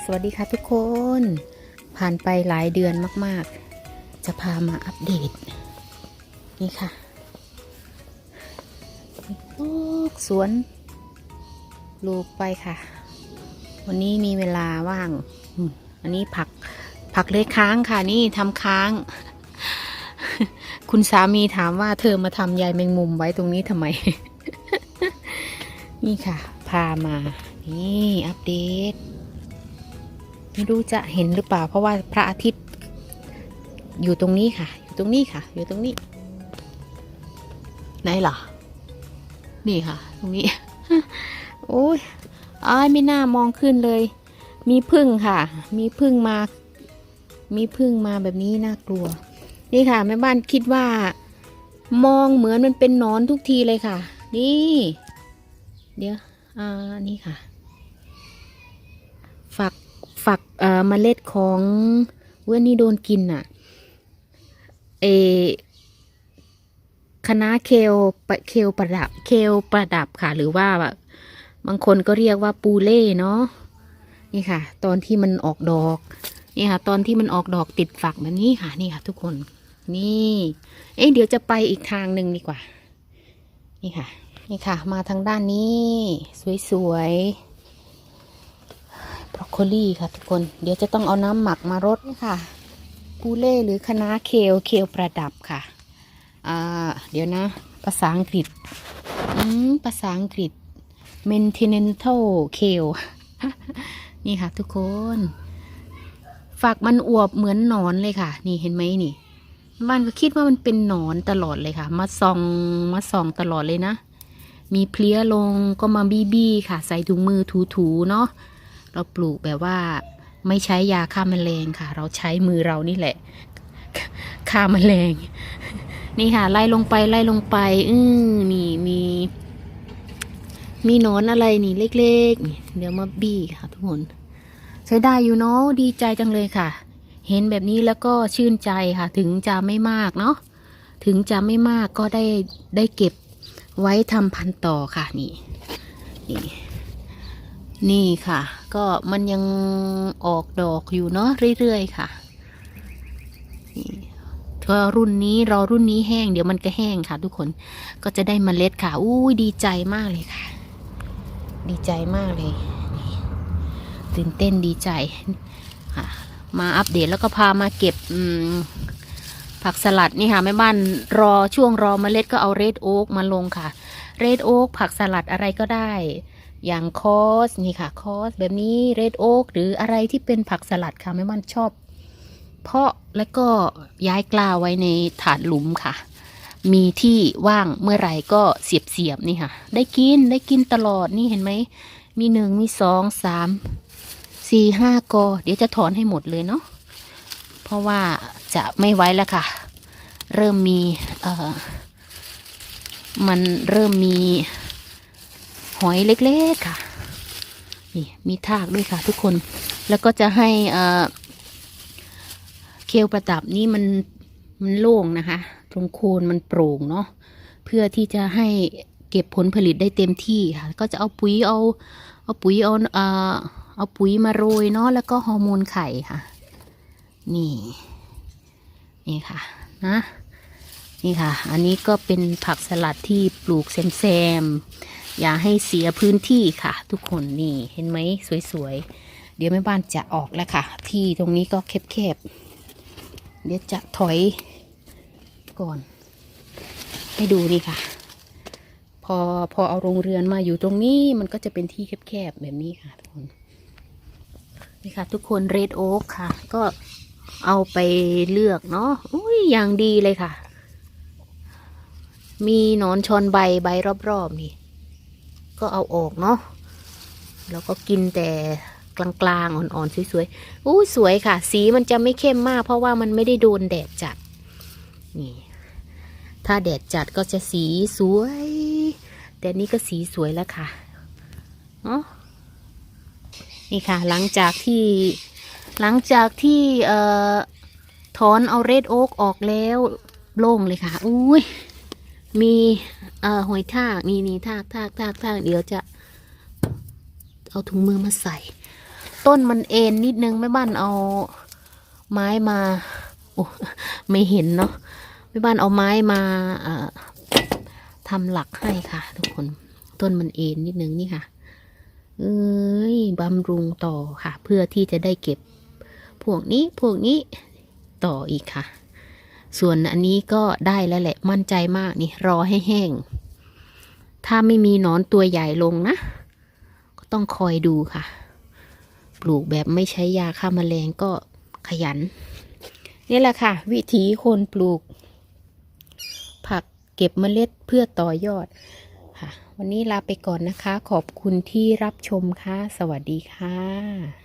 สวัสดีค่ะทุกคน ผ่านไปหลายเดือนมาก ๆ จะพามาอัปเดต นี่ค่ะลูกสวนลูกไปค่ะ วันนี้มีเวลาว่าง อันนี้ผักผักเลื้อยค้างค่ะ นี่ทำค้าง คุณสามีถามว่าเธอมาทำยายแมงมุมไว้ตรงนี้ทำไม นี่ค่ะ พามา นี่ อัปเดต ไม่รู้จะเห็นหรือเปล่า เพราะว่าพระอาทิตย์ อยู่ตรงนี้ค่ะ อยู่ตรงนี้ค่ะ อยู่ตรงนี้ ไหนล่ะนี่ค่ะ ตรงนี้ โอ้ยอ้ายไม่น่ามองขึ้นเลย มีพึ่งค่ะ มีพึ่งมา มีพึ่งมาแบบนี้น่ากลัว นี่ค่ะแม่บ้านคิดว่า มองเหมือนมันเป็นนอนทุกทีเลยค่ะ นี่ เดี๋ยว อ่า นี่ค่ะ ฝักเอ่อเมล็ดของเว้ยนี่โดนกินอะเอคณะเคลปเคลประดับเคลประดับค่ะ หรือว่าแบบบางคนก็เรียกว่าปูเล่เนาะนี่ค่ะ ตอนที่มันออกดอกนี่ค่ะ ตอนที่มันออกดอกติดฝักแบบนี้ค่ะ นี่ค่ะ ทุกคนนี่ เอ๊ะเดี๋ยวจะไปอีกทางหนึ่งดีกว่า นี่ค่ะ นี่ค่ะ มาทางด้านนี้ สวยๆ บรอกโคลีค่ะทุกคน เดี๋ยวจะต้องเอาน้ำหมักมารดนี่ค่ะปูเล่หรือคะน้าเคลเคลประดับค่ะอ่าเดี๋ยวนะ ภาษาอังกฤษอืมภาษาอังกฤษ maintenance kale นี่ค่ะทุกคนฝักมันอวบเหมือนหนอนเลยค่ะ นี่เห็นไหมนี่บ้านก็คิดว่ามันเป็นหนอนตลอดเลยค่ะ มาส่องมาส่องตลอดเลยนะ มีเพลี้ยลงก็มาบี้บี้ค่ะ ใส่ถุงมือถูๆเนาะ เราปลูกแบบว่าไม่ใช้ยาฆ่าแมลงค่ะ เราใช้มือเรานี่แหละฆ่าแมลง นี่ค่ะ ไล่ลงไปไล่ลงไป อือนี่มี มีหนอนอะไรนี่เล็กๆเดี๋ยวมาบี้ค่ะทุกคนใช้ได้อยู่เนาะดีใจจังเลยค่ะ เห็นแบบนี้แล้วก็ชื่นใจค่ะ ถึงจะไม่มากเนาะถึงจะไม่มากก็ได้ได้เก็บไว้ทำพันต่อค่ะนี่นี่ นี่ค่ะ ก็มันยังออกดอกอยู่เนาะเรื่อยๆค่ะก็รุ่นนี้รอรุ่นนี้แห้งเดี๋ยวมันก็แห้งค่ะ ทุกคนก็จะได้เมล็ดค่ะอู้ยดีใจมากเลยค่ะ ดีใจมากเลยตื่นเต้นดีใจค่ะ มาอัปเดตแล้วก็พามาเก็บผักสลัดนี่ค่ะแม่บ้านรอช่วงรอเมล็ดก็เอาเรดโอ๊กมาลงค่ะ เรดโอ๊กผักสลัดอะไรก็ได้ อย่างคอสนี่ค่ะคอสแบบนี้เรดโอ๊กหรืออะไรที่เป็นผักสลัดค่ะแม่บ้านชอบ เพาะแล้วก็ย้ายกล้าไว้ในถาดหลุมค่ะ มีที่ว่างเมื่อไหร่ก็เสียบเสียบๆนี่ค่ะ ได้กินได้กินตลอดนี่เห็นไหม มีหนึ่งมีสองสามสี่ห้ากอเดี๋ยวจะถอนให้หมดเลยเนาะเพราะว่าจะไม่ไว้แล้วค่ะ เริ่มมีเอ่อมันเริ่มมี หอยเล็กๆค่ะ นี่มีทากด้วยค่ะ ทุกคน แล้วก็จะให้เอ่อเคลประดับนี่มันมันโล่งนะคะ ตรงโคนมันโปร่งเนาะ เพื่อที่จะให้เก็บผลผลิตได้เต็มที่ค่ะ ก็จะเอาปุ๋ยเอาเอาปุ๋ยเอาเอ่อเอาปุ๋ยมาโรยเนาะ แล้วก็ฮอร์โมนไข่ค่ะ นี่ นี่ค่ะ นะ นี่ค่ะ อันนี้ก็เป็นผักสลัดที่ปลูกแซมๆ อย่าให้เสียพื้นที่ค่ะ ทุกคนนี่เห็นไหมสวยๆ เดี๋ยวแม่บ้านจะออกแล้วค่ะ ที่ตรงนี้ก็แคบๆ เดี๋ยวจะถอยก่อน ให้ดูนี่ค่ะ พอพอเอาโรงเรือนมาอยู่ตรงนี้มันก็จะเป็นที่แคบๆ แบบนี้ค่ะทุกคนนี่ค่ะ ทุกคนเรดโอ๊กค่ะ ก็เอาไปเลือกเนาะอุ้ยอย่างดีเลยค่ะ มีหนอนชอนใบใบรอบๆนี่ ก็เอาออกเนาะแล้วก็กินแต่กลางๆ อ่อนๆ สวยๆอู้สวยค่ะ สีมันจะไม่เข้มมาก เพราะว่ามันไม่ได้โดนแดดจัด นี่ ถ้าแดดจัดก็จะสีสวย แต่นี่ก็สีสวยแล้วค่ะเนาะนี่ค่ะ หลังจากที่หลังจากที่เอ่อถอนเอาเรดโอ๊กออกแล้วโล่งเลยค่ะ อุ้ย มีเอ่อหอยทากนี่นี่ทากทากทากทากเดี๋ยวจะ เอาถุงมือมาใส่ ต้นมันเอ็นนิดนึงแม่บ้านเอาไม้มาโอ้ไม่เห็นเนาะแม่บ้านเอาไม้มาเอ่อทำหลักให้ค่ะ ทุกคนต้นมันเอ็นนิดนึงนี่ค่ะ เอ้ยบำรุงต่อค่ะ เพื่อที่จะได้เก็บพวกนี้พวกนี้ต่ออีกค่ะ ส่วนอันนี้ก็ได้แล้วแหละมั่นใจมากนี่รอให้แห้ง ถ้าไม่มีหนอนตัวใหญ่ลงนะ ก็ต้องคอยดูค่ะ ปลูกแบบไม่ใช้ยาฆ่าแมลงก็ขยัน นี่แหละค่ะ วิธีคนปลูก ผักเก็บเมล็ดเพื่อต่อยอดค่ะ วันนี้ลาไปก่อนนะคะ ขอบคุณที่รับชมค่ะ สวัสดีค่ะ